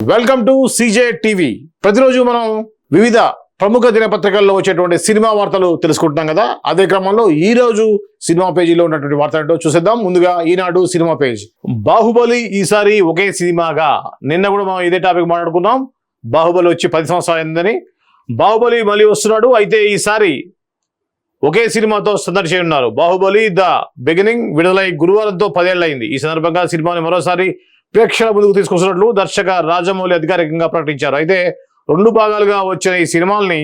Welcome to CJ TV. ప్రతిరోజు మనం వివిధ ప్రముఖ దినపత్రికల్లో వచ్చేటువంటి సినిమా వార్తలు తెలుసుకుంటున్నాం కదా. అదే క్రమంలో ఈ రోజు సినిమా పేజీలో ఉన్నటువంటి వార్త ఏంటో చూసేద్దాం. ముందుగా ఈనాడు సినిమా పేజ్. బాహుబలి ఈసారి ఒకే సినిమాగా. నిన్న కూడా మనం ఇదే టాపిక్ మాట్లాడుకున్నాం. బాహుబలి వచ్చి పది సంవత్సరాలు అయిందని. బాహుబలి మళ్ళీ వస్తున్నాడు. అయితే ఈసారి ఒకే సినిమాతో సందడి చేయనున్నారు. బాహుబలి ద బిగినింగ్ విడుదలై గురువారంతో పదేళ్ళయింది ఈ సందర్భంగా సినిమాని మరోసారి ప్రేక్షకుల ముందుకు తీసుకొస్తున్నట్లు దర్శక రాజమౌళి అధికారికంగా ప్రకటించారు. అయితే రెండు భాగాలుగా వచ్చిన ఈ సినిమాల్ని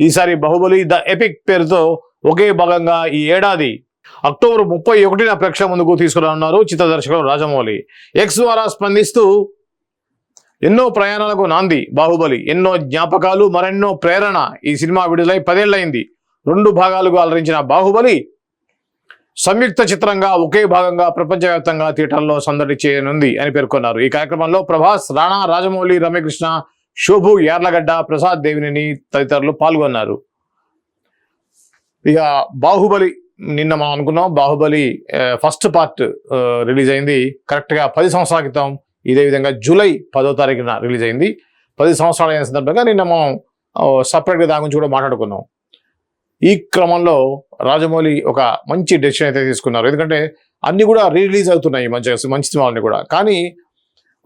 ఈసారి బాహుబలి ద ఎపిక్ పేరుతో ఒకే భాగంగా ఈ ఏడాది అక్టోబర్ ముప్పై ఒకటిన ప్రేక్షకుల ముందుకు తీసుకురానున్నారు చిత్ర దర్శకుడు రాజమౌళి. ఎక్స్ ద్వారా స్పందిస్తూ ఎన్నో ప్రయాణాలకు నాంది బాహుబలి ఎన్నో జ్ఞాపకాలు మరెన్నో ప్రేరణ ఈ సినిమా విడుదలై పదేళ్ళైంది రెండు భాగాలుగా అలరించిన బాహుబలి సంయుక్త చిత్రంగా ఒకే భాగంగా ప్రపంచవ్యాప్తంగా థియేటర్లో సందడి చేయనుంది అని పేర్కొన్నారు. ఈ కార్యక్రమంలో ప్రభాస్ రాణా రాజమౌళి రమ్యకృష్ణ శోభు యార్లగడ్డ ప్రసాద్ దేవినేని తదితరులు పాల్గొన్నారు. ఇక బాహుబలి నిన్న మనం అనుకున్నాం. బాహుబలి ఫస్ట్ పార్ట్ రిలీజ్ అయింది. కరెక్ట్గా పది సంవత్సరాల క్రితం ఇదే విధంగా జూలై పదో తారీఖున రిలీజ్ అయింది. పది సంవత్సరాలు అయిన సందర్భంగా నిన్న మనం సపరేట్గా దాని గురించి కూడా మాట్లాడుకున్నాం. ఈ క్రమంలో రాజమౌళి ఒక మంచి డెసిషన్ అయితే తీసుకున్నారు. ఎందుకంటే అన్ని కూడా రిలీజ్ అవుతున్నాయి మంచి మంచి సినిమాలన్నీ కూడా. కానీ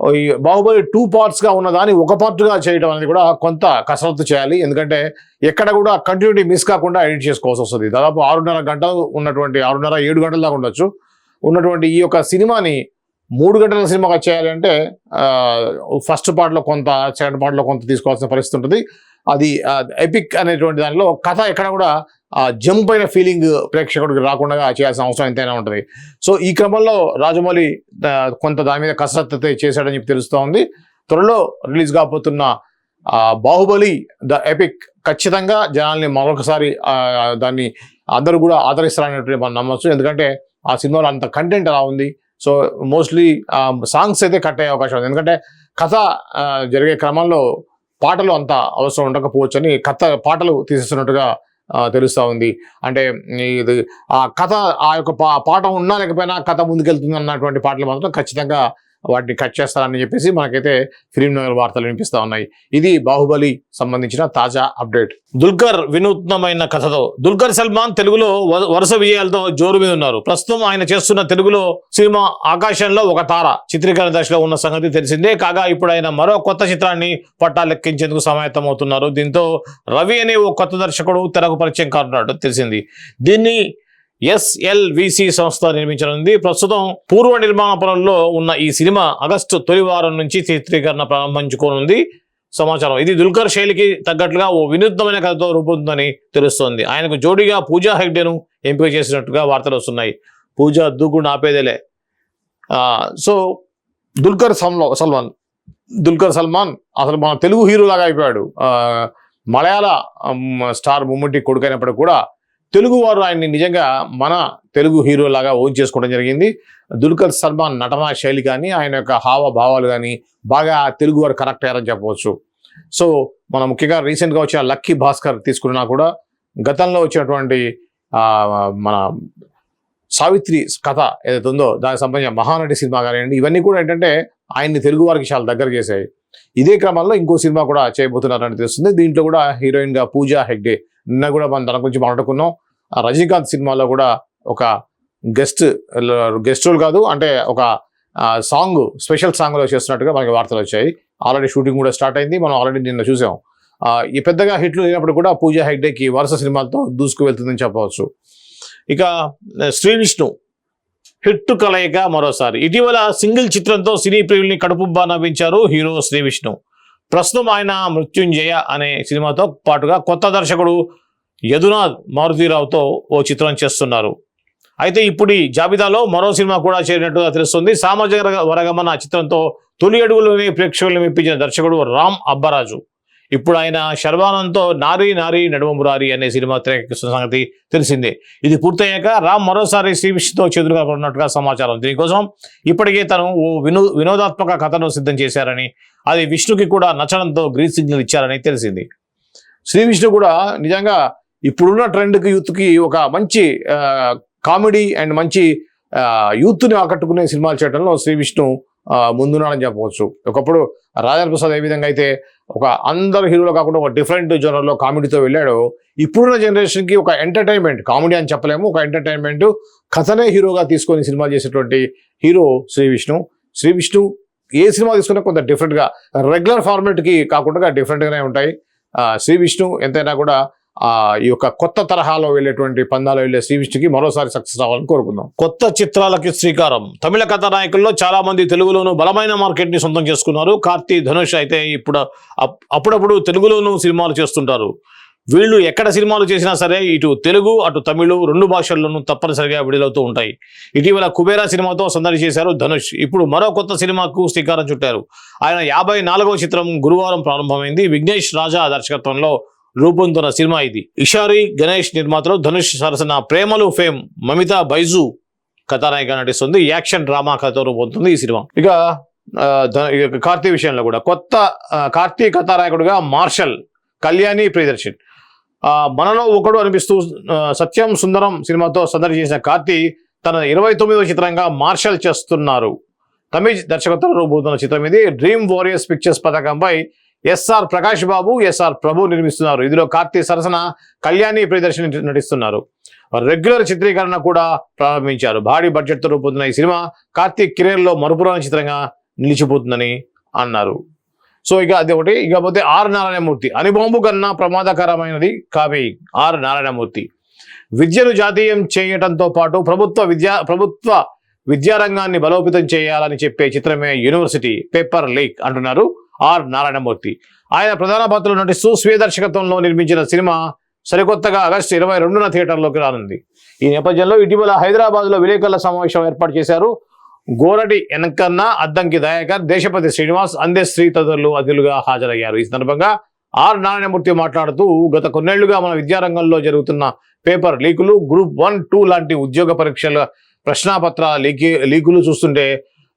ఈ బాహుబలి టూ పార్ట్స్గా ఉన్నదాన్ని ఒక పార్ట్గా చేయడం అనేది కూడా కొంత కసరత్తు చేయాలి. ఎందుకంటే ఎక్కడ కూడా కంటిన్యూటీ మిస్ కాకుండా ఎడిట్ చేసుకోవాల్సి వస్తుంది. దాదాపు ఆరున్నర గంటలు ఉన్నటువంటి ఆరున్నర ఏడు గంటల దాకా ఉండొచ్చు. ఉన్నటువంటి ఈ యొక్క సినిమాని మూడు గంటల సినిమాగా చేయాలంటే ఫస్ట్ పార్ట్లో కొంత సెకండ్ పార్ట్లో కొంత తీసుకోవాల్సిన పరిస్థితి ఉంటుంది. అది ఎపిక్ అనేటువంటి దానిలో కథ ఎక్కడ కూడా జంప్ అయిన ఫీలింగ్ ప్రేక్షకుడికి రాకుండా చేయాల్సిన అవసరం ఎంతైనా ఉంటుంది. సో ఈ క్రమంలో రాజమౌళి కొంత దాని మీద కసరత్తు అయితే చేశాడని చెప్పి తెలుస్తూ ఉంది. త్వరలో రిలీజ్ కాబోతున్న బాహుబలి ద ఎపిక్ ఖచ్చితంగా జనాల్ని మరొకసారి దాన్ని అందరూ కూడా ఆదరిస్తారనేటువంటి మనం నమ్మచ్చు. ఎందుకంటే ఆ సినిమాలో అంత కంటెంట్ అలా ఉంది. సో మోస్ట్లీ సాంగ్స్ అయితే కట్ అయ్యే అవకాశం ఉంది. ఎందుకంటే కథ జరిగే క్రమంలో పాటలు అంత అవసరం ఉండకపోవచ్చు అని కథ పాటలు తీసేస్తున్నట్టుగా తెలుస్తూ ఉంది. అంటే ఇది ఆ కథ ఆ యొక్క పా- పాట ఉన్నా లేకపోయినా కథ ముందుకెళ్తుంది అన్నటువంటి పాటలు మాత్రం ఖచ్చితంగా వాటిని కట్ చేస్తారని చెప్పేసి మనకైతే ఫిలిం నగర్ వార్తలు వినిపిస్తూ ఉన్నాయి. ఇది బాహుబలి సంబంధించిన తాజా అప్డేట్. దుల్కర్ వినూత్నమైన కథతో. దుల్కర్ సల్మాన్ తెలుగులో వ- వరుస విజయాలతో జోరు మీద ఉన్నారు. ప్రస్తుతం ఆయన చేస్తున్న తెలుగులో సినిమా ఆకాశంలో ఒక తార. చిత్రీకరణ దశలో ఉన్న సంగతి తెలిసిందే కాగా ఇప్పుడు ఆయన మరో కొత్త చిత్రాన్ని పట్టాలెక్కించేందుకు సమాయత్తమవుతున్నారు. దీంతో రవి అనే ఓ కొత్త దర్శకుడు తెరకు పరిచయం కానున్నట్టు తెలిసింది. దీన్ని ఎస్ఎల్విసి సంస్థ నిర్మించనుంది. ప్రస్తుతం పూర్వ నిర్మాణ పనుల్లో ఉన్న ఈ సినిమా ఆగస్టు తొలి వారం నుంచి చిత్రీకరణ ప్రారంభించుకోనుంది. సమాచారం ఇది దుల్కర్ శైలికి తగ్గట్లుగా ఓ వినూత్నమైన కథతో రూపొందుతుందని తెలుస్తోంది. ఆయనకు జోడీగా పూజా హెగ్డేను ఎంపిక చేసినట్టుగా వార్తలు వస్తున్నాయి. పూజా దూకుడు ఆపేదేలే. సో దుల్కర్ సల్మాన్ సల్మాన్ దుల్కర్ సల్మాన్ అసలు మన తెలుగు హీరోలాగా అయిపోయాడు. మలయాళ స్టార్ ముమ్మటి కొడుకైనప్పటికీ కూడా తెలుగువారు ఆయన్ని నిజంగా మన తెలుగు హీరో లాగా ఓన్ చేసుకోవడం జరిగింది. దుల్కర్ సల్మాన్ నటనా శైలి కానీ ఆయన యొక్క హావభావాలు కానీ బాగా తెలుగు వారు కనెక్ట్ అయ్యారని చెప్పవచ్చు. సో మన ముఖ్యంగా రీసెంట్గా వచ్చిన లక్కీ భాస్కర్ తీసుకున్నా కూడా గతంలో వచ్చినటువంటి మన సావిత్రి కథ ఏదైతే ఉందో దానికి సంబంధించిన మహానటి సినిమా కానివ్వండి ఇవన్నీ కూడా ఏంటంటే ఆయన్ని తెలుగు వారికి చాలా దగ్గర చేశాయి. ఇదే క్రమంలో ఇంకో సినిమా కూడా చేయబోతున్నారని తెలుస్తుంది. దీంట్లో కూడా హీరోయిన్గా పూజా హెగ్డే నిన్న కూడా మనం తన గురించి మాట్లాడుకున్నాం. ఆ రజనీకాంత్ సినిమాలో కూడా ఒక గెస్ట్ గెస్ట్ రోల్ కాదు అంటే ఒక సాంగ్ స్పెషల్ సాంగ్లో చేస్తున్నట్టుగా మనకి వార్తలు వచ్చాయి. ఆల్రెడీ షూటింగ్ కూడా స్టార్ట్ అయింది మనం ఆల్రెడీ నిన్న చూసాం. ఈ పెద్దగా హిట్లు లేనప్పుడు కూడా పూజా హెగ్డేకి వరుస సినిమాలతో దూసుకు వెళ్తుందని చెప్పవచ్చు. ఇక శ్రీ విష్ణు హిట్ కలయిక మరోసారి. ఇటీవల సింగిల్ చిత్రంతో సినీ ప్రియుల్ని కడుపుబ్బా నవ్వించారు హీరో శ్రీ విష్ణు. ప్రస్తుతం ఆయన మృత్యుంజయ అనే సినిమాతో పాటుగా కొత్త దర్శకుడు యదునాథ్ మారుతీరావుతో ఓ చిత్రం చేస్తున్నారు. అయితే ఇప్పుడు ఈ జాబితాలో మరో సినిమా కూడా చేరినట్టుగా తెలుస్తుంది. సామాజిక వర్గ- వరగమన చిత్రంతో తొలి అడుగులోనే ప్రేక్షకులను మెప్పించిన దర్శకుడు రామ్ అబ్బరాజు. ఇప్పుడు ఆయన శర్వానంద్తో నారీ నారీ నడుమ మురారి అనే సినిమా తెరకెక్కిస్తున్న సంగతి తెలిసిందే. ఇది పూర్తయ్యాక రామ్ మరోసారి శ్రీ విష్ణుతో చెదురుగా ఉన్నట్టుగా సమాచారం. దీనికోసం ఇప్పటికే తను ఓ వినో వినోదాత్మక కథను సిద్ధం చేశారని అది విష్ణుకి కూడా నచ్చడంతో గ్రీన్ సిగ్నల్ ఇచ్చారని తెలిసింది. శ్రీ విష్ణు కూడా నిజంగా ఇప్పుడున్న ట్రెండ్కి యూత్కి ఒక మంచి కామెడీ అండ్ మంచి యూత్ని ఆకట్టుకునే సినిమాలు చేయడంలో శ్రీ విష్ణు ముందున్నాడని చెప్పవచ్చు. ఒకప్పుడు రాజేంద్ర ప్రసాద్ ఏ విధంగా అయితే ఒక అందరు హీరోలు కాకుండా ఒక డిఫరెంట్ జోనర్లో కామెడీతో వెళ్ళాడు ఇప్పుడున్న జనరేషన్కి ఒక ఎంటర్టైన్మెంట్ కామెడీ అని చెప్పలేము ఒక ఎంటర్టైన్మెంట్ కథనే హీరోగా తీసుకొని సినిమాలు చేసేటువంటి హీరో శ్రీ విష్ణు. శ్రీ విష్ణు ఏ సినిమా తీసుకున్నా కొంత డిఫరెంట్గా రెగ్యులర్ ఫార్మాట్కి కాకుండా డిఫరెంట్గానే ఉంటాయి. శ్రీ విష్ణు ఎంతైనా కూడా ఈ యొక్క కొత్త తరహాలో వెళ్ళేటువంటి పందాలో వెళ్ళే శ్రీవిష్ణుకి మరోసారి సక్సెస్ అవ్వాలని కోరుకుందాం. కొత్త చిత్రాలకి శ్రీకారం. తమిళ కథానాయకుల్లో చాలా మంది తెలుగులోనూ బలమైన మార్కెట్ని సొంతం చేసుకున్నారు. కార్తీ ధనుష్ అయితే ఇప్పుడు అప్- అప్పుడప్పుడు తెలుగులోనూ సినిమాలు చేస్తుంటారు. వీళ్ళు ఎక్కడ సినిమాలు చేసినా సరే ఇటు తెలుగు అటు తమిళు రెండు భాషల్లోనూ తప్పనిసరిగా విడుదలవుతూ ఉంటాయి. ఇటీవల కుబేరా సినిమాతో సందడి చేశారు ధనుష్. ఇప్పుడు మరో కొత్త సినిమాకు శ్రీకారం చుట్టారు. ఆయన యాభై నాలుగవ చిత్రం గురువారం ప్రారంభమైంది. విఘ్నేష్ రాజా దర్శకత్వంలో రూపొందుతున్న సినిమా ఇది. ఇషారి గణేష్ నిర్మాతలు ధనుష్ సరసన ప్రేమలు ఫేమ్ మమిత బైజు కథానాయిక నటిస్తుంది. యాక్షన్ డ్రామా కథతో రూపొందుతుంది ఈ సినిమా. ఇక కార్తీ విషయంలో కూడా కొత్త కార్తీ కథానాయకుడుగా మార్షల్ కళ్యాణి ప్రియదర్శన్. మనలో ఒకడు అనిపిస్తూ సత్యం సుందరం సినిమాతో సందడి చేసిన కార్తీ తన ఇరవై తొమ్మిదవ చిత్రంగా మార్షల్ చేస్తున్నారు. తమిళ్ దర్శకత్వం రూపొందుతున్న చిత్రం ఇది. డ్రీమ్ వారియర్స్ పిక్చర్స్ పథకంపై ఎస్ఆర్ ప్రకాష్ బాబు ఎస్ఆర్ ప్రభు నిర్మిస్తున్నారు. ఇందులో కార్తీ సరసన కళ్యాణి ప్రియదర్శిని నటిస్తున్నారు. రెగ్యులర్ చిత్రీకరణ కూడా ప్రారంభించారు. భారీ బడ్జెట్తో రూపొందిన ఈ సినిమా కార్తీక్ కెరీర్ మరుపురాని చిత్రంగా నిలిచిపోతుందని అన్నారు. సో ఇక అది ఒకటి. ఇకపోతే ఆర్ నారాయణమూర్తి. అణుబాంబు కన్నా ప్రమాదకరమైనది కావి ఆర్ నారాయణమూర్తి. విద్యను జాతీయం చేయటంతో పాటు ప్రభుత్వ విద్యా ప్రభుత్వ విద్యారంగాన్ని బలోపేతం చేయాలని చెప్పే చిత్రమే యూనివర్సిటీ పేపర్ లీక్ అంటున్నారు. ఆర్ నారాయణమూర్తి. ఆయన ప్రధాన పాత్రలో నటిస్తూ స్వీయ దర్శకత్వంలో నిర్మించిన సినిమా సరికొత్తగా ఆగస్టు ఇరవై రెండున థియేటర్లోకి రానుంది. ఈ నేపథ్యంలో ఇటీవల హైదరాబాద్లో విలేకరుల సమావేశం ఏర్పాటు చేశారు గోరటి వెనకన్న అద్దంకి దయాకర్ దేశపతి శ్రీనివాస్ అందేశ్రీ తదితరులు అతిథులుగా హాజరయ్యారు. ఈ సందర్భంగా ఆర్ నారాయణమూర్తి మాట్లాడుతూ గత కొన్నేళ్ళుగా మన విద్యారంగంలో జరుగుతున్న పేపర్ లీకులు గ్రూప్ వన్ టూ లాంటి ఉద్యోగ పరీక్షల ప్రశ్నాపత్ర లీకి లీకులు చూస్తుంటే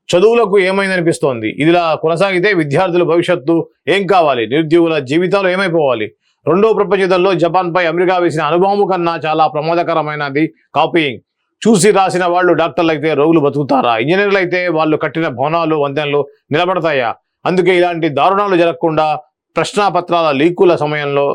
చదువులకు ఏమైందనిపిస్తోంది? ఇదిలా కొనసాగితే విద్యార్థుల భవిష్యత్తు ఏం కావాలి? నిరుద్యోగుల జీవితాలు ఏమైపోవాలి? రెండో ప్రపంచ యుద్ధంలో జపాన్పై అమెరికా వేసిన అనుభవం కన్నా చాలా ప్రమాదకరమైనది కాపీయింగ్. చూసి రాసిన వాళ్ళు డాక్టర్లు అయితే రోగులు బతుకుతారా? ఇంజనీర్లు అయితే వాళ్ళు కట్టిన భవనాలు వంతెనలు నిలబడతాయా? అందుకే ఇలాంటి దారుణాలు జరగకుండా ప్రశ్నాపత్రాల లీకుల సమయంలో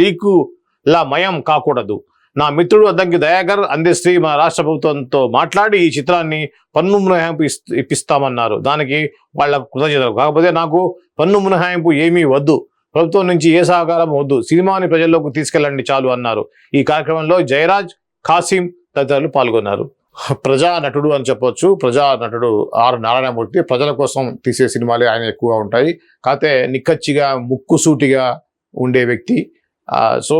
లీకుల మయం కాకూడదు. నా మిత్రుడు అద్దంకి దయాకర్ అందేశ్రీ మన రాష్ట్ర ప్రభుత్వంతో మాట్లాడి ఈ చిత్రాన్ని పన్ను మినహాయింపు ఇప్పిస్తామన్నారు. దానికి వాళ్ళకు కృతజ్ఞతలు. కాకపోతే నాకు పన్ను మినహాయింపు ఏమీ వద్దు. ప్రభుత్వం నుంచి ఏ సహకారం వద్దు. సినిమాని ప్రజల్లోకి తీసుకెళ్ళండి చాలు అన్నారు. ఈ కార్యక్రమంలో జయరాజ్ ఖాసిం తదితరులు పాల్గొన్నారు. ప్రజా నటుడు అని చెప్పొచ్చు. ప్రజా నటుడు ఆర్ నారాయణమూర్తి ప్రజల కోసం తీసే సినిమాలే ఆయన ఎక్కువగా ఉంటాయి. కాకపోతే నిక్కచ్చిగా ముక్కుసూటిగా ఉండే వ్యక్తి సో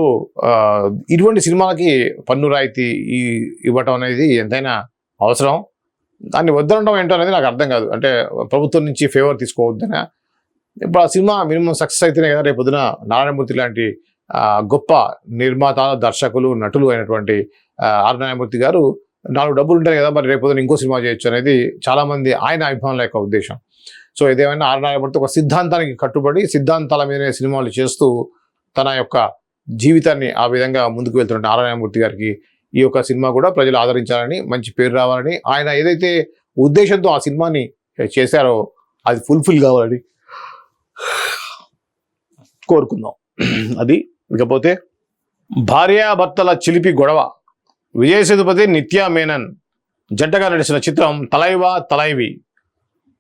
ఇటువంటి సినిమాలకి పన్ను రాయితీ ఈ ఇవ్వటం అనేది ఎంతైనా అవసరం. దాన్ని వద్దనడం ఏంటో అనేది నాకు అర్థం కాదు. అంటే ప్రభుత్వం నుంచి ఫేవర్ తీసుకోవద్దనా? ఇప్పుడు ఆ సినిమా మినిమం సక్సెస్ అయితేనే కదా రేపు పొద్దున నారాయణమూర్తి లాంటి గొప్ప నిర్మాత దర్శకులు నటులు అయినటువంటి ఆర్ నారాయణమూర్తి గారు నాలుగు డబ్బులు ఉంటాయి కదా మరి రేపు ఇంకో సినిమా చేయొచ్చు అనేది చాలామంది ఆయన అభిమానుల యొక్క ఉద్దేశం. సో ఇదేమైనా ఆర్ నారాయణమూర్తి ఒక సిద్ధాంతానికి కట్టుబడి సిద్ధాంతాల మీదనే సినిమాలు చేస్తూ తన యొక్క జీవితాన్ని ఆ విధంగా ముందుకు వెళ్తున్న నారాయణమూర్తి గారికి ఈ యొక్క సినిమా కూడా ప్రజలు ఆదరించాలని మంచి పేరు రావాలని ఆయన ఏదైతే ఉద్దేశంతో ఆ సినిమాని చేశారో అది ఫుల్ఫిల్ కావాలని కోరుకుందాం. అది ఇకపోతే భార్యాభర్తల చిలిపి గొడవ. విజయ్ సేతుపతి నిత్యా మేనన్. జంటగా నడిచిన చిత్రం తలైవా తలైవి.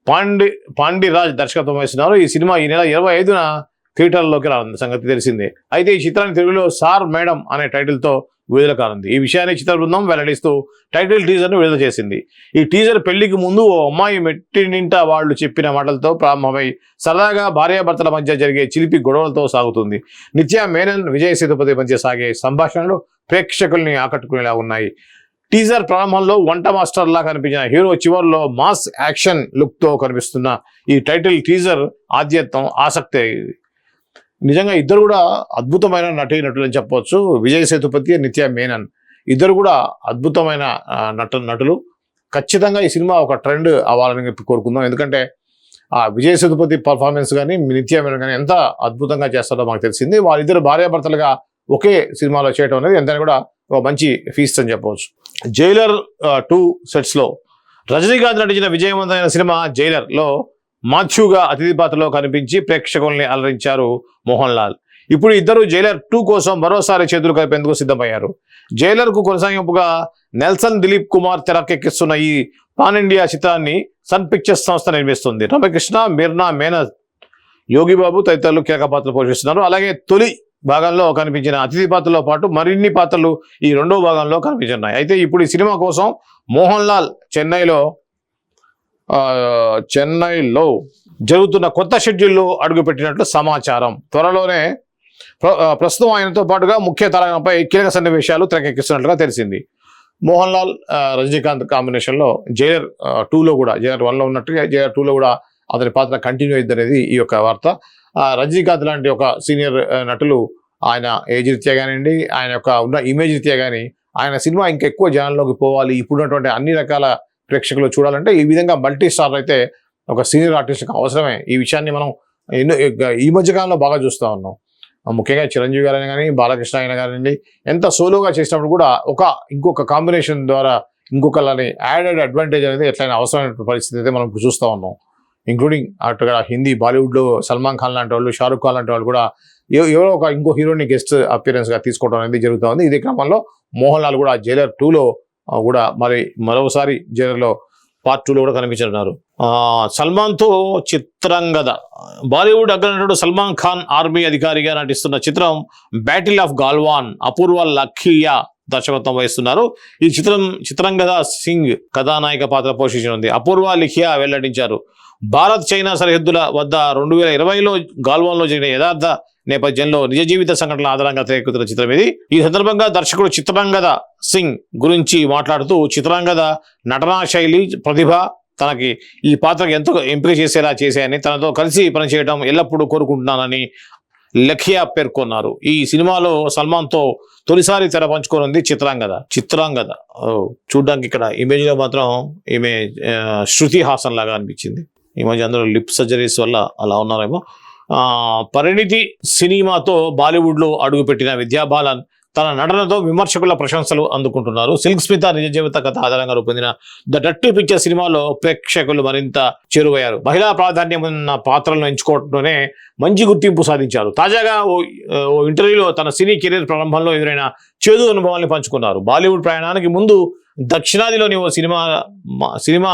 పాండి పాండిరాజ్ దర్శకత్వం వహిస్తున్నారు. ఈ సినిమా ఈ నెల ఇరవై ఐదున థియేటర్లోకి రానుంది. సంగతి తెలిసిందే. అయితే ఈ చిత్రాన్ని తెలుగులో సార్ మేడం అనే టైటిల్తో విడుదల కానుంది. ఈ విషయాన్ని చిత్ర బృందం వెల్లడిస్తూ టైటిల్ టీజర్ను విడుదల చేసింది. ఈ టీజర్ పెళ్ళికి ముందు ఓ అమ్మాయి మెట్టినింట వాళ్ళు చెప్పిన మాటలతో ప్రారంభమై సరదాగా భార్యాభర్తల మధ్య జరిగే చిలిపి గొడవలతో సాగుతుంది. నిత్య మేనన్ విజయ సేతుపతి మధ్య సాగే సంభాషణలు ప్రేక్షకుల్ని ఆకట్టుకునేలా ఉన్నాయి. టీజర్ ప్రారంభంలో వంట మాస్టర్లా కనిపించిన హీరో చివరిలో మాస్ యాక్షన్ లుక్తో కనిపిస్తున్న ఈ టైటిల్ టీజర్ ఆద్యత్వం ఆసక్తి నిజంగా ఇద్దరు కూడా అద్భుతమైన నటి నటులు అని చెప్పవచ్చు. విజయ్ సేతుపతి నిత్య మేనన్ ఇద్దరు కూడా అద్భుతమైన నట నటులు. ఖచ్చితంగా ఈ సినిమా ఒక ట్రెండ్ అవ్వాలని చెప్పి కోరుకుందాం. ఎందుకంటే ఆ విజయ్ సేతుపతి పర్ఫార్మెన్స్ కానీ నిత్య మేనన్ కానీ ఎంత అద్భుతంగా చేస్తారో మాకు తెలిసింది. వాళ్ళిద్దరు భార్యాభర్తలుగా ఒకే సినిమాలో చేయడం అనేది ఎంత కూడా ఒక మంచి ఫీస్ట్ అని చెప్పవచ్చు. జైలర్ టూ సెట్స్లో రజనీకాంత్ నటించిన విజయవంతమైన సినిమా జైలర్లో లో మాథ్యూగా అతిథి పాత్రలో కనిపించి ప్రేక్షకుల్ని అలరించారు మోహన్ లాల్ ఇప్పుడు ఇద్దరు జైలర్ టూ కోసం మరోసారి చేతులు కలిపేందుకు సిద్ధమయ్యారు. జైలర్కు కొనసాగింపుగా నెల్సన్ దిలీప్ కుమార్ తెరకెక్కిస్తున్న ఈ పాన్ ఇండియా చిత్రాన్ని సన్ పిక్చర్స్ సంస్థ నిర్మిస్తుంది. రమకృష్ణ మీర్నా మేనన్ యోగి బాబు తదితరులు కీలక పాత్రలు పోషిస్తున్నారు. అలాగే తొలి భాగంలో కనిపించిన అతిథి పాత్రలో పాటు మరిన్ని పాత్రలు ఈ రెండో భాగంలో కనిపించున్నాయి అయితే ఇప్పుడు ఈ సినిమా కోసం మోహన్ లాల్ చెన్నైలో చెన్నైలో జరుగుతున్న కొత్త షెడ్యూల్లో అడుగుపెట్టినట్లు సమాచారం. త్వరలోనే ప్ర- ప్రస్తుతం ఆయనతో పాటుగా ముఖ్య తారకంపై కీలక సన్నివేశాలు తెరకెక్కిస్తున్నట్లుగా తెలిసింది. మోహన్ లాల్ రజనీకాంత్ కాంబినేషన్లో జైలర్ టూలో కూడా జైలర్ వన్లో ఉన్నట్టుగా జైలర్ టూలో కూడా అతని పాత్ర కంటిన్యూ అయింది అనేది ఈ యొక్క వార్త. రజనీకాంత్ లాంటి ఒక సీనియర్ నటులు ఆయన ఏజ్ రీత్యా కానివ్వండి ఆయన యొక్క ఉన్న ఇమేజ్ రీత్యా కానీ ఆయన సినిమా ఇంకా ఎక్కువ జనాల్లోకి పోవాలి. ఇప్పుడున్నటువంటి అన్ని రకాల ప్రేక్షకులు చూడాలంటే ఈ విధంగా మల్టీ స్టార్ అయితే ఒక సీనియర్ ఆర్టిస్ట్కి అవసరమే. ఈ విషయాన్ని మనం ఎన్నో ఈ మధ్యకాలంలో బాగా చూస్తూ ఉన్నాం. ముఖ్యంగా చిరంజీవి గారైనా కానీ బాలకృష్ణ అయినా కానివ్వండి ఎంత సోలోగా చేసినప్పుడు కూడా ఒక ఇంకొక కాంబినేషన్ ద్వారా ఇంకొకళ్ళని యాడెడ్ అడ్వాంటేజ్ అనేది ఎట్లయినా అవసరమైన పరిస్థితి అయితే మనం చూస్తూ ఉన్నాం. ఇంక్లూడింగ్ అటుగా హిందీ బాలీవుడ్లో సల్మాన్ ఖాన్ లాంటి వాళ్ళు షారుఖ్ ఖాన్ లాంటి వాళ్ళు కూడా ఎవరో ఒక ఇంకో హీరోని గెస్ట్ అపియరెన్స్గా తీసుకోవడం అనేది జరుగుతూ ఉంది. ఇదే క్రమంలో మోహన్ లాల్ కూడా జైలర్ టూలో కూడా మరి మరోసారి జైలర్లో పార్ట్ టూలో కూడా కనిపించనున్నారు. సల్మాన్తో చిత్రంగద. బాలీవుడ్ అగ్రనటుడు సల్మాన్ ఖాన్ ఆర్మీ అధికారిగా నటిస్తున్న చిత్రం బ్యాటిల్ ఆఫ్ గాల్వాన్ అపూర్వ లఖియా దర్శకత్వం వహిస్తున్నారు. ఈ చిత్రం చిత్రంగద సింగ్ కథానాయక పాత్ర పోషించనుంది. అపూర్వ లిఖియా వెల్లడించారు. భారత్ చైనా సరిహద్దుల వద్ద రెండు వేల ఇరవైలో గాల్వాన్లో జరిగిన యథార్థ నేపథ్యంలో నిజ జీవిత సంఘటనల ఆధారంగా తెరకెక్కుతున్న చిత్రం ఇది. ఈ సందర్భంగా దర్శకుడు చిత్రాంగద సింగ్ గురించి మాట్లాడుతూ చిత్రాంగద నటనా శైలి ప్రతిభ తనకి ఈ పాత్రకు ఎంతో ఎంపిక చేసేలా చేశాయని తనతో కలిసి పనిచేయడం ఎల్లప్పుడూ కోరుకుంటున్నానని లఖియా పేర్కొన్నారు. ఈ సినిమాలో సల్మాన్తో తొలిసారి తెర పంచుకోనుంది చిత్రాంగద. చిత్రాంగద. చూడడానికి చూడ్డానికి ఇక్కడ ఇమేజ్లో మాత్రం ఈమె శృతి హాసన్ లాగా అనిపించింది. ఈ మధ్య అందరూ లిప్ సర్జరీస్ వల్ల అలా ఉన్నారేమో. పరిణితి సినిమాతో బాలీవుడ్లో అడుగుపెట్టిన అడుగుపెట్టిన విద్యాబాలన్ తన నటనతో విమర్శకుల ప్రశంసలు అందుకుంటున్నారు. సిల్క్ స్మిత నిజ జీవిత కథ ఆధారంగా రూపొందిన ద డట్టు పిక్చర్ సినిమాలో ప్రేక్షకులు మరింత చేరువయ్యారు. మహిళా ప్రాధాన్యం ఉన్న పాత్రలను ఎంచుకోవడంలోనే మంచి గుర్తింపు సాధించారు. తాజాగా ఓ ఓ ఇంటర్వ్యూలో తన సినీ కెరీర్ ప్రారంభంలో ఎదురైన చేదు అనుభవాల్ని పంచుకున్నారు. బాలీవుడ్ ప్రయాణానికి ముందు దక్షిణాదిలోని ఓ సినిమా సినిమా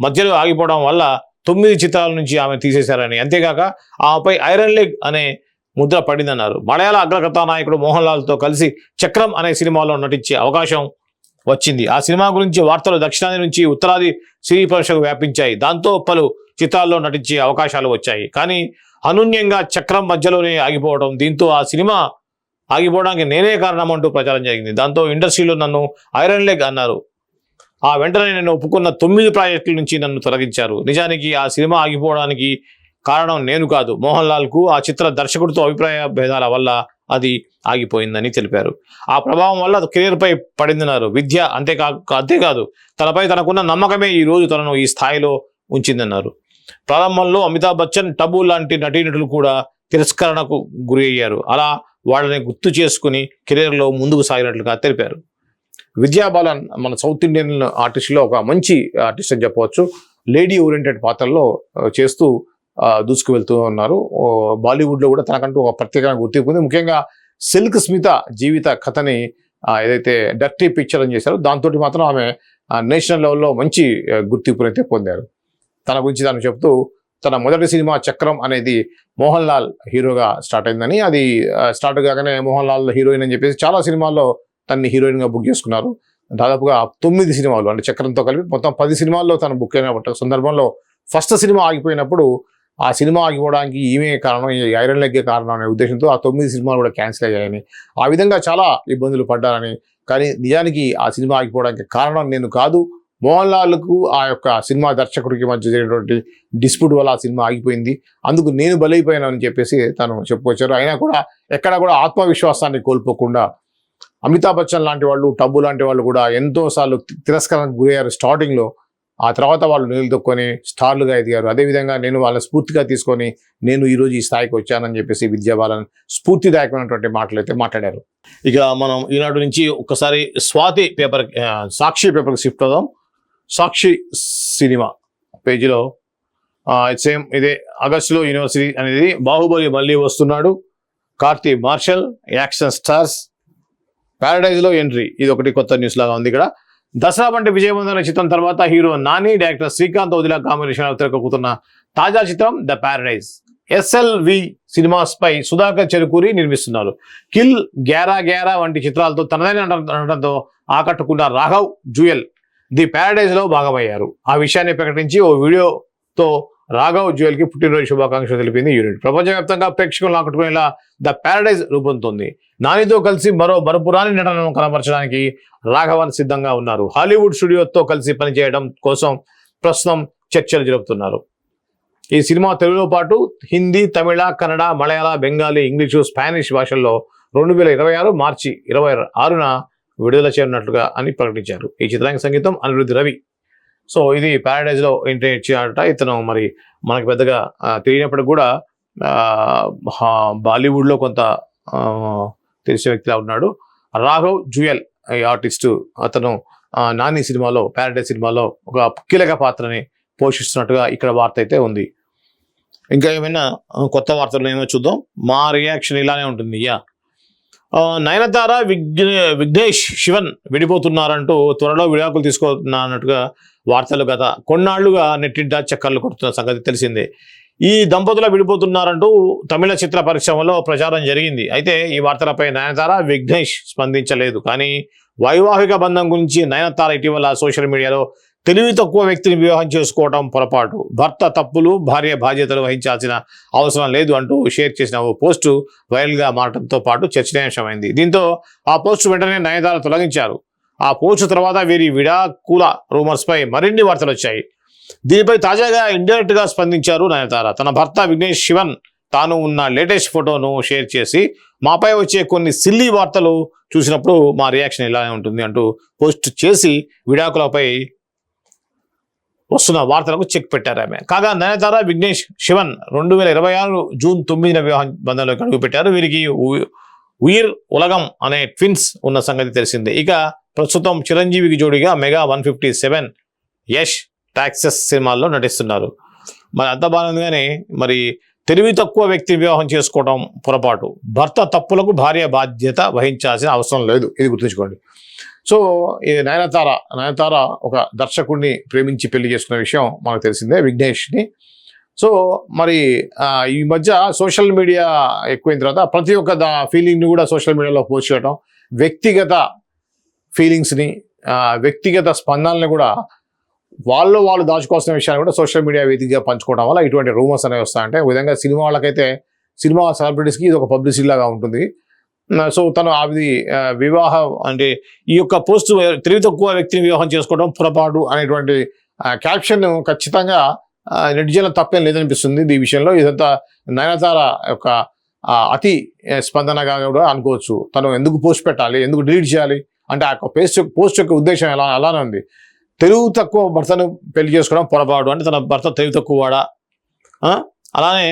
మధ్యలో ఆగిపోవడం వల్ల తొమ్మిది చిత్రాల నుంచి ఆమె తీసేశారని. అంతేకాక ఆమెపై ఐరన్ లెగ్ అనే ముద్ర పడిందన్నారు. మలయాళ అగ్రకథానాయకుడు మోహన్ లాల్తో కలిసి చక్రం అనే సినిమాలో నటించే అవకాశం వచ్చింది. ఆ సినిమా గురించి వార్తలు దక్షిణాది నుంచి ఉత్తరాది సినీ పరిషకు వ్యాపించాయి. దాంతో పలు చిత్రాల్లో నటించే అవకాశాలు వచ్చాయి. కానీ అనూన్యంగా చక్రం మధ్యలోనే ఆగిపోవడం దీంతో ఆ సినిమా ఆగిపోవడానికి నేనే కారణం అంటూ ప్రచారం జరిగింది. దాంతో ఇండస్ట్రీలో నన్ను ఐరన్ లెగ్ అన్నారు. ఆ వెంటనే నేను ఒప్పుకున్న తొమ్మిది ప్రాజెక్టుల నుంచి నన్ను తొలగించారు. నిజానికి ఆ సినిమా ఆగిపోవడానికి కారణం నేను కాదు. మోహన్ లాల్కు ఆ చిత్ర దర్శకుడితో అభిప్రాయ భేదాల వల్ల అది ఆగిపోయిందని తెలిపారు. ఆ ప్రభావం వల్ల కెరీర్పై పడిందన్నారు. విద్య అంతేకా అంతేకాదు తనపై తనకున్న నమ్మకమే ఈ రోజు తనను ఈ స్థాయిలో ఉంచిందన్నారు. ప్రారంభంలో అమితాబ్ బచ్చన్ టబు లాంటి నటీనటులు కూడా తిరస్కరణకు గురి అయ్యారు అలా వాళ్ళని గుర్తు చేసుకుని కెరీర్లో ముందుకు సాగినట్లుగా తెలిపారు. విద్యా బాలన్ మన సౌత్ ఇండియన్ ఆర్టిస్ట్లో ఒక మంచి ఆర్టిస్ట్ అని చెప్పవచ్చు. లేడీ ఓరియంటెడ్ పాత్రల్లో చేస్తూ దూసుకు వెళ్తూ ఉన్నారు. బాలీవుడ్లో కూడా తనకంటూ ఒక ప్రత్యేకమైన గుర్తింపు ఉంది. ముఖ్యంగా సిల్క్ స్మిత జీవిత కథని ఏదైతే డర్టీ పిక్చర్ అని చేశారో దాంతో మాత్రం ఆమె నేషనల్ లెవెల్లో మంచి గుర్తింపునైతే పొందారు. తన గురించి తాను చెప్తూ తన మొదటి సినిమా చక్రం అనేది మోహన్ లాల్ హీరోగా స్టార్ట్ అయిందని అది స్టార్ట్ కాగానే మోహన్ లాల్ హీరోయిన్ అని చెప్పేసి చాలా సినిమాల్లో తన్ని హీరోయిన్గా బుక్ చేసుకున్నారు. దాదాపుగా తొమ్మిది సినిమాలు అంటే చక్రంతో కలిపి మొత్తం పది సినిమాల్లో తను బుక్ అయిన సందర్భంలో ఫస్ట్ సినిమా ఆగిపోయినప్పుడు ఆ సినిమా ఆగిపోవడానికి ఈమె కారణం ఐరన్ లెగ్గే కారణం అనే ఉద్దేశంతో ఆ తొమ్మిది సినిమాలు కూడా క్యాన్సిల్ అయ్యాయని. ఆ విధంగా చాలా ఇబ్బందులు పడ్డారని. కానీ నిజానికి ఆ సినిమా ఆగిపోవడానికి కారణం నేను కాదు. మోహన్ లాల్కు ఆ యొక్క సినిమా దర్శకుడికి మధ్య జరిగినటువంటి డిస్ప్యూట్ వల్ల ఆ సినిమా ఆగిపోయింది. అందుకు నేను బలైపోయానని చెప్పేసి తను చెప్పుకొచ్చారు. అయినా కూడా ఎక్కడ కూడా ఆత్మవిశ్వాసాన్ని కోల్పోకుండా అమితాబ్ బచ్చన్ లాంటి వాళ్ళు టబ్బు లాంటి వాళ్ళు కూడా ఎంతోసార్లు తిరస్కరణకు గురయ్యారు స్టార్టింగ్లో ఆ తర్వాత వాళ్ళు నిలదొక్కొని స్టార్లుగా ఎదిగారు అదేవిధంగా నేను వాళ్ళని స్ఫూర్తిగా తీసుకొని నేను ఈరోజు ఈ స్థాయికి వచ్చానని చెప్పేసి విద్యాబాలన్ స్ఫూర్తిదాయకమైనటువంటి మాటలు అయితే మాట్లాడారు. ఇక మనం ఈనాడు నుంచి ఒక్కసారి స్వాతి పేపర్ సాక్షి పేపర్కి షిఫ్ట్ అవుదాం. సాక్షి సినిమా పేజీలో సేమ్ ఇదే ఆగస్టులో యూనివర్సిటీ అనేది బాహుబలి మళ్ళీ వస్తున్నాడు. కార్తీ మార్షల్ యాక్షన్ స్టార్స్ ప్యారడైజ్లో ఎంట్రీ ఇది ఒకటి కొత్త న్యూస్ లాగా ఉంది ఇక్కడ. దసరా వంటి విజయవంతమైన చిత్రం తర్వాత hero Nani director Srikanth Odela combination తెరకెక్కుతున్న తాజా చిత్రం ద ప్యారడైజ్ ఎస్ఎల్వి సినిమాస్ పై సుధాకర్ చెరుకూరి నిర్మిస్తున్నారు. కిల్ గ్యారా గ్యారా వంటి చిత్రాలతో తనదైన నట- నటనతో ఆకట్టుకున్న రాఘవ్ జుయల్ ది ప్యారడైజ్లో భాగమయ్యారు. ఆ విషయాన్ని ప్రకటించి ఓ వీడియోతో రాఘవ్ జ్యువెల్కి పుట్టినరోజు శుభాకాంక్షలు తెలిపింది యూనిట్. ప్రపంచవ్యాప్తంగా ప్రేక్షకులను ఆకట్టుకునేలా ద ప్యారడైజ్ రూపొందుతుంది. నానితో కలిసి మరో మరపురాని నటనను కనబరచడానికి రాఘవన్ సిద్ధంగా ఉన్నారు. హాలీవుడ్ స్టూడియోతో కలిసి పనిచేయడం కోసం ప్రస్తుతం చర్చలు జరుపుతున్నారు. ఈ సినిమా తెలుగులో పాటు హిందీ తమిళ కన్నడ మలయాళ బెంగాలీ ఇంగ్లీషు స్పానిష్ భాషల్లో రెండు వేల ఇరవై ఆరు మార్చి ఇరవై ఆరున విడుదల చేయనున్నట్లుగా అని ప్రకటించారు. ఈ చిత్రానికి సంగీతం అనిరుద్ధి రవి. సో ఇది ప్యారడైజ్లో ఎంట్రీ ఇచ్చాడట ఇతను మరి మనకు పెద్దగా తెలియనప్పటికి కూడా బాలీవుడ్లో కొంత తెలిసే తెలిసిన వ్యక్తిలా ఉన్నాడు. రాఘవ్ జుయల్ ఈ ఆర్టిస్టు అతను నాని సినిమాలో ప్యారడైజ్ సినిమాలో ఒక కీలక పాత్రని పోషిస్తున్నట్టుగా ఇక్కడ వార్త అయితే ఉంది. ఇంకా ఏమైనా కొత్త వార్తలు ఏమో చూద్దాం? మా రియాక్షన్ ఇలానే ఉంటుంది. యా. నయనతార విఘ్న విఘ్నేష్ శివన్ విడిపోతున్నారంటూ త్వరలో విడాకులు తీసుకున్నట్టుగా వార్తలు గత కొన్నాళ్ళుగా నెట్టింటా చక్కర్లు కొడుతున్న సంగతి తెలిసిందే. ఈ దంపతుల విడిపోతున్నారంటూ తమిళ చిత్ర పరిశ్రమలో ప్రచారం జరిగింది. అయితే ఈ వార్తలపై నయనతార విఘ్నేష్ స్పందించలేదు. కానీ వైవాహిక బంధం గురించి నయనతార ఇటీవల సోషల్ మీడియాలో తెలివి తక్కువ వ్యక్తిని వివాహం చేసుకోవడం పొరపాటు. భర్త తప్పులు భార్య బాధ్యతలు వహించాల్సిన అవసరం లేదు అంటూ షేర్ చేసిన ఓ పోస్టు వైరల్గా మారడంతో పాటు చర్చనీయాంశమైంది. దీంతో ఆ పోస్టు వెంటనే నయనతార తొలగించారు. ఆ పోస్టు తర్వాత వీరి విడాకుల రూమర్స్పై మరిన్ని వార్తలు వచ్చాయి దీనిపై తాజాగా ఇండైరెక్ట్గా స్పందించారు నయనతార. తన భర్త విఘ్నేష్ శివన్ తాను ఉన్న లేటెస్ట్ ఫోటోను షేర్ చేసి మాపై వచ్చే కొన్ని సిల్లీ వార్తలు చూసినప్పుడు మా రియాక్షన్ ఇలానే ఉంటుంది అంటూ పోస్ట్ చేసి విడాకులపై వస్తున్న వార్తలకు చెక్ పెట్టారు ఆమె. కాగా నయనతార విఘ్నేష్ శివన్ రెండు వేల ఇరవై ఆరు జూన్ తొమ్మిదిన వివాహం బంధంలోకి అడుగుపెట్టారు వీరికి ఉ- ఉయిర్ ఉలగం అనే ట్విన్స్ ఉన్న సంగతి తెలిసిందే. ఇక ప్రస్తుతం చిరంజీవికి జోడిగా mega one fifty seven Yash taxes సినిమాల్లో నటిస్తున్నారు. మరి అంత బాగుంది కానీ మరి తెలివి తక్కువ వ్యక్తి వివాహం చేసుకోవడం పొరపాటు. భర్త తప్పులకు భార్య బాధ్యత వహించాల్సిన అవసరం లేదు. ఇది గుర్తుంచుకోండి. సో ఇది నయనతార నయనతార ఒక దర్శకుడిని ప్రేమించి పెళ్ళి చేసుకున్న విషయం మనకు తెలిసిందే విఘ్నేష్ని. సో మరి ఈ మధ్య సోషల్ మీడియా ఎక్కువైన తర్వాత ప్రతి ఒక్క దా ఫీలింగ్ని కూడా సోషల్ మీడియాలో పోస్ట్ చేయడం వ్యక్తిగత ఫీలింగ్స్ని వ్యక్తిగత స్పందనల్ని కూడా వాళ్ళు వాళ్ళు దాచుకోవాల్సిన విషయాన్ని కూడా సోషల్ మీడియా వేదికగా పంచుకోవడం వల్ల ఇటువంటి రూమర్స్ అనేవి వస్తాయంటే విధంగా సినిమా వాళ్ళకైతే సినిమా సెలబ్రిటీస్కి ఇది ఒక పబ్లిసిటీ లాగా ఉంటుంది. సో తను అది వివాహం అంటే ఈ యొక్క పోస్ట్ తెలివి తక్కువ వ్యక్తిని వివాహం చేసుకోవడం పొరపాటు అనేటువంటి క్యాప్షన్ ఖచ్చితంగా నెటిజన్ల తప్పేం లేదనిపిస్తుంది. ఈ విషయంలో ఇదంతా నయనతార యొక్క అతి స్పందనగా కూడా అనుకోవచ్చు. తను ఎందుకు పోస్ట్ పెట్టాలి? ఎందుకు డిలీట్ చేయాలి? అంటే ఆ యొక్క పోస్ట్ పోస్ట్ యొక్క ఉద్దేశం ఎలా అలానే ఉంది. తెలుగు తక్కువ భర్తను పెళ్ళి చేసుకోవడం పొరపాటు అంటే తన భర్త తెలివి తక్కువ వాడా? అలానే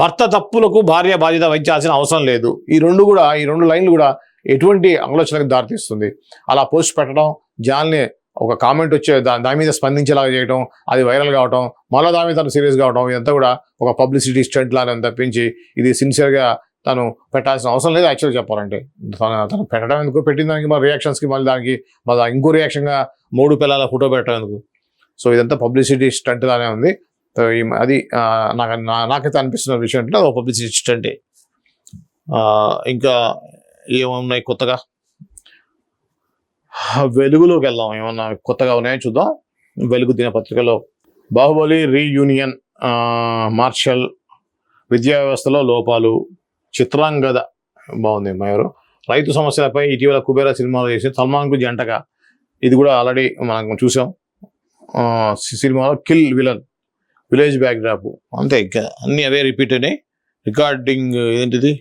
భర్త తప్పులకు భార్య బాధ్యత వహించాల్సిన అవసరం లేదు. ఈ రెండు కూడా ఈ రెండు లైన్లు కూడా ఎటువంటి ఆలోచనకు దారితీస్తుంది. అలా పోస్ట్ పెట్టడం జాల్ని ఒక కామెంట్ వచ్చే దా దాని మీద స్పందించేలాగా చేయడం అది వైరల్ కావడం మళ్ళీ దాని మీద తను సీరియస్ కావడం ఇదంతా కూడా ఒక పబ్లిసిటీ స్టంట్ లాగా తప్పించి ఇది సిన్సియర్గా తను పెట్టాల్సిన అవసరం లేదు యాక్చువల్గా చెప్పాలంటే. తను తను పెట్టడం ఎందుకు? పెట్టిన దానికి మా రియాక్షన్స్కి మళ్ళీ దానికి మళ్ళీ ఇంకో రియాక్షన్గా మూడు పిల్లల ఫోటో పెట్టడం ఎందుకు? సో ఇదంతా పబ్లిసిటీ స్టంట్ లానే ఉంది. అది నాకు నా- నాకైతే అనిపిస్తున్న విషయం అంటే అది ఒక పబ్లిసిటీ స్టంటే ఇంకా ఏమున్నాయి కొత్తగా? వెలుగులోకి వెళ్దాం. ఏమన్నా కొత్తగా ఉన్నాయో చూద్దాం. వెలుగు దినపత్రికలో బాహుబలి రీయూనియన్ మార్షల్ విద్యా వ్యవస్థలో లోపాలు చిత్రాంగద బాగుంది మయూరు రైతు సమస్యలపై ఇటీవల కుబేర సినిమాలు చేసి సల్మాన్కు జంటగా. ఇది కూడా ఆల్రెడీ మనం చూసాం. సినిమాలో కిల్ విలన్ విలేజ్ బ్యాక్డ్రాప్ అంతే ఇంకా అన్ని అవే రిపీట్ అయినాయి. రికార్డింగ్ ఏంటిది?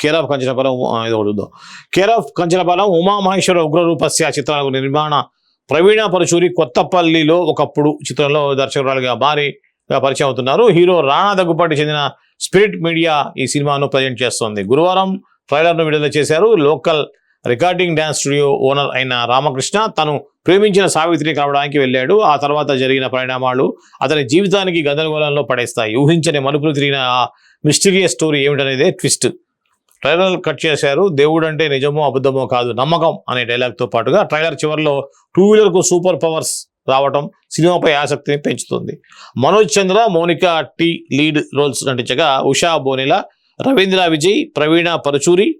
కేర్ ఆఫ్ కంచనపాలెం ఇది ఒకటి చూద్దాం కేర్ ఆఫ్ కంచనపాలెం ఉమామహేశ్వర ఉగ్రరూపస్య చిత్రాలకు నిర్మాణ ప్రవీణ పరచూరి కొత్తపల్లిలో ఒకప్పుడు చిత్రంలో దర్శకురాలుగా భారీగా పరిచయం అవుతున్నారు. హీరో రాణా దగ్గుపాటి చెందిన స్పిరిట్ మీడియా ఈ సినిమాను ప్రజెంట్ చేస్తోంది. గురువారం ట్రైలర్ను విడుదల చేశారు. Local recording dance studio owner అయిన రామకృష్ణ. తను ప్రేమించిన సావిత్రిని కలవడానికి వెళ్ళాడు. ఆ తర్వాత జరిగిన పరిణామాలు అతని జీవితానికి గందరగోళంలో పడేస్తాయి. ఊహించని మలుపులు తిరిగిన ఆ మిస్టీరియస్ స్టోరీ ఏమిటనేదే ట్విస్ట్. ట్రైలర్ కట్ చేశారు. దేవుడు అంటే నిజమో అబద్ధమో కాదు నమ్మకం అనే డైలాగ్తో పాటుగా ట్రైలర్ చివరిలో టూ వీలర్కు సూపర్ పవర్స్ రావటం సినిమాపై ఆసక్తిని పెంచుతుంది. Manoj Chandra Monika T lead roles నటించగా ఉషా బోనిల రవీంద్ర విజయ్ ప్రవీణ పరచూరి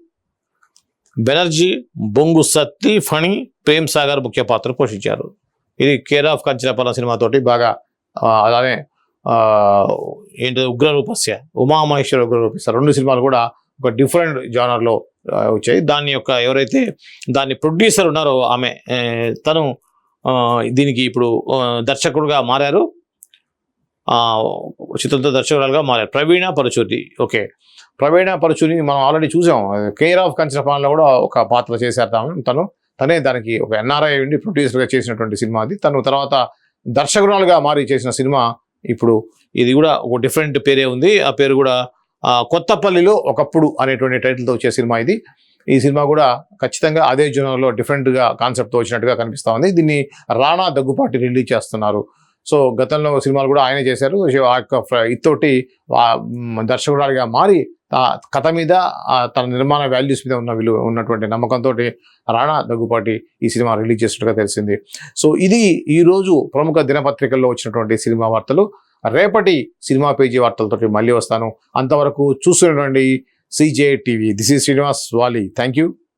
బెనర్జీ బొంగు సత్తి ఫణి ప్రేమ్ సాగర్ ముఖ్య పాత్ర పోషించారు. ఇది కేర్ ఆఫ్ కంచనపల్లం సినిమాతోటి బాగా అలానే ఏంటి ఉగ్రరూపస్య ఉమామహేశ్వర ఉగ్రరూపస్య రెండు సినిమాలు కూడా ఒక డిఫరెంట్ జానర్లో వచ్చాయి. దాని యొక్క ఎవరైతే దాన్ని ప్రొడ్యూసర్ ఉన్నారో ఆమె తను దీనికి ఇప్పుడు దర్శకుడుగా మారారు. చిత్రంతో దర్శకురాలుగా మారారు. ప్రవీణ పరచూరి ఓకే. ప్రవీణ పరుచుని మనం ఆల్రెడీ చూసాం కేర్ ఆఫ్ కంచనపాలెంలో కూడా ఒక పాత్ర చేశారు తాను తను తనే దానికి ఒక ఎన్ఆర్ఐ ఉండి ప్రొడ్యూసర్గా చేసినటువంటి సినిమా అది తను తర్వాత దర్శకురాలుగా మారి చేసిన సినిమా ఇప్పుడు ఇది కూడా ఒక డిఫరెంట్ పేరే ఉంది ఆ పేరు కూడా కొత్తపల్లిలో ఒకప్పుడు అనేటువంటి టైటిల్తో వచ్చే సినిమా ఇది ఈ సినిమా కూడా ఖచ్చితంగా అదే జోనర్లో డిఫరెంట్గా కాన్సెప్ట్తో వచ్చినట్టుగా కనిపిస్తూ ఉంది దీన్ని రాణా దగ్గుపాటి రిలీజ్ చేస్తున్నారు సో గతంలో సినిమాలు కూడా ఆయనే చేశారు ఆ యొక్క ఇతోటి దర్శకురాలుగా మారి కథ మీద తన నిర్మాణ వాల్యూస్ మీద ఉన్న విలువ ఉన్నటువంటి నమ్మకంతో రాణా దగ్గుపాటి ఈ సినిమా రిలీజ్ చేసినట్టుగా తెలిసింది. సో ఇది ఈ రోజు ప్రముఖ దినపత్రికల్లో వచ్చినటువంటి సినిమా వార్తలు. రేపటి సినిమా పేజీ వార్తలతోటి మళ్ళీ వస్తాను. అంతవరకు చూస్తుండండి సిజే టీవీ. దిస్ ఈ శ్రీనివాస్ వాలి. Thank you